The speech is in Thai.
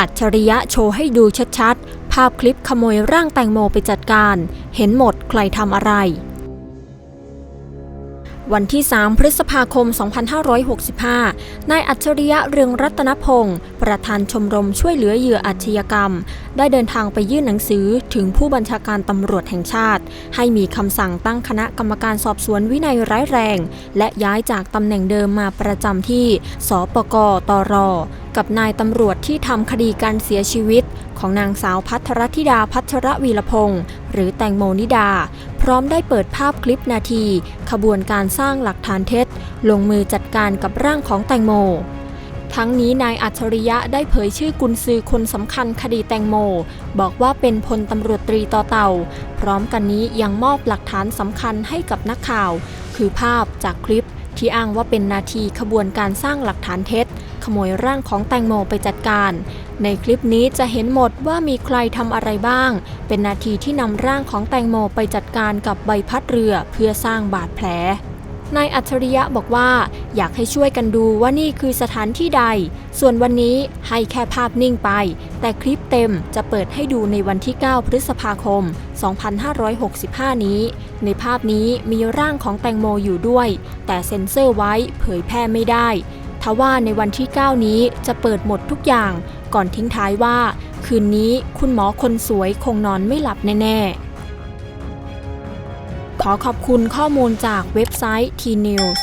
อัจฉริยะโชว์ให้ดูชัดๆ ภาพคลิปขโมยร่างแตงโมไปจัดการ เห็นหมดใครทำอะไร วันที่ 3 พฤษภาคม 2565 นายอัจฉริยะเรืองรัตนพงศ์ประธานชมรมช่วยเหลือเหยื่ออาชญากรรม ได้เดินทางไปยื่นหนังสือถึงผู้บัญชาการตำรวจแห่งชาติ ให้มีคำสั่งตั้งคณะกรรมการสอบสวนวินัยร้ายแรง และย้ายจากตำแหน่งเดิมมาประจำที่ สปกตร กับนายตำรวจที่ทำคดีการเสียชีวิต ของนางสาวพัทรธิดาพัชรวีรพงศ์หรือแตงโมนิดา พร้อมได้เปิดภาพคลิปนาที ขบวนการสร้างหลักฐานเท็จ ลงมือจัดการกับร่างของแตงโม ทั้งนี้นายอัจฉริยะได้เผยชื่อกุนซือคนสำคัญคดีแตงโม บอกว่าเป็นพลตำรวจตรีต่อเต่า พร้อมกันนี้ยังมอบหลักฐานสำคัญให้กับนักข่าว คือภาพจากคลิปที่อ้างว่าเป็นนาทีขบวนการสร้างหลักฐานเท็จ ขโมยร่างของแตงโมไปจัดการ ในคลิปนี้จะเห็นหมดว่ามีใครทำอะไรบ้าง เป็นนาทีที่นำร่างของแตงโมไปจัดการกับใบพัดเรือเพื่อสร้างบาดแผลนายอัจฉริยะบอกว่า อยากให้ช่วยกันดูว่านี่คือสถานที่ใด ส่วนวันนี้ให้แค่ภาพนิ่งไป แต่คลิปเต็มจะเปิดให้ดูในวันที่ 9 พฤษภาคม 2565 นี้ ในภาพนี้มีร่างของแตงโมอยู่ด้วย แต่เซ็นเซอร์ไว้เผยแพร่ไม่ได้ ทว่าในวันที่ 9 นี้จะเปิดหมดทุกอย่าง ก่อนทิ้งท้ายว่า คืนนี้คุณหมอคนสวยคงนอนไม่หลับแน่ๆ ขอขอบคุณข้อมูลจากเว็บไซต์ T-News